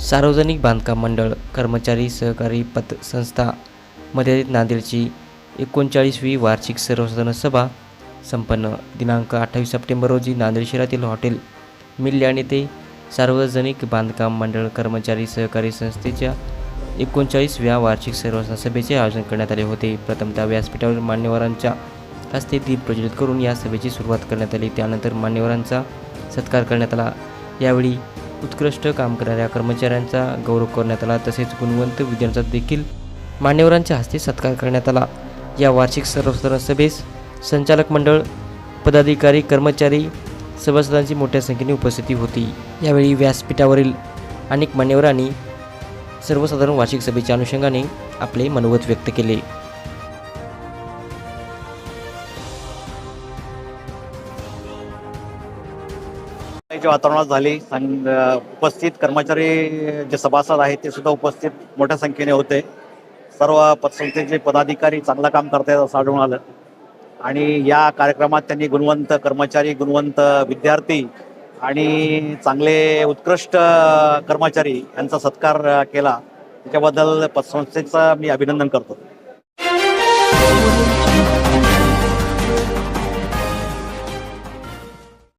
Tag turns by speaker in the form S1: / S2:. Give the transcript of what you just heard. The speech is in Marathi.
S1: सार्वजनिक बांधकाम मंडळ कर्मचारी सहकारी पतसंस्था मर्यादित नांदेडची एकोणचाळीसवी वार्षिक सर्वसाधारण सभा संपन्न. दिनांक अठ्ठावीस सप्टेंबर रोजी नांदेड शहरातील हॉटेल मिल्याण येथे सार्वजनिक बांधकाम मंडळ कर्मचारी सहकारी संस्थेच्या एकोणचाळीसव्या वार्षिक सर्वसाधारण सभेचे आयोजन करण्यात आले होते. प्रथमतः व्यासपीठावर मान्यवरांच्या हस्ते दीप प्रज्वलित करून या सभेची सुरुवात करण्यात आली. त्यानंतर मान्यवरांचा सत्कार करण्यात आला. यावेळी उत्कृष्ट काम करणाऱ्या कर्मचाऱ्यांचा गौरव करण्यात आला. तसेच गुणवंत विद्यार्थ्यांचा देखील मान्यवरांच्या हस्ते सत्कार करण्यात आला. या वार्षिक सर्वसाधारण सभेस संचालक मंडळ पदाधिकारी कर्मचारी सभासदांची मोठ्या संख्येने उपस्थिती होती. यावेळी व्यासपीठावरील अनेक मान्यवरांनी सर्वसाधारण वार्षिक सभेच्या अनुषंगाने आपले मनोगत व्यक्त केले.
S2: वातावरणात झाली. आणि उपस्थित कर्मचारी जे सभासद आहेत ते सुद्धा उपस्थित मोठ्या संख्येने होते. सर्व पतसंस्थेचे पदाधिकारी चांगलं काम करतायत असं आढळून आलं. आणि या कार्यक्रमात त्यांनी गुणवंत कर्मचारी गुणवंत विद्यार्थी आणि चांगले उत्कृष्ट कर्मचारी यांचा सत्कार केला. त्याच्याबद्दल पतसंस्थेचं मी अभिनंदन करतो.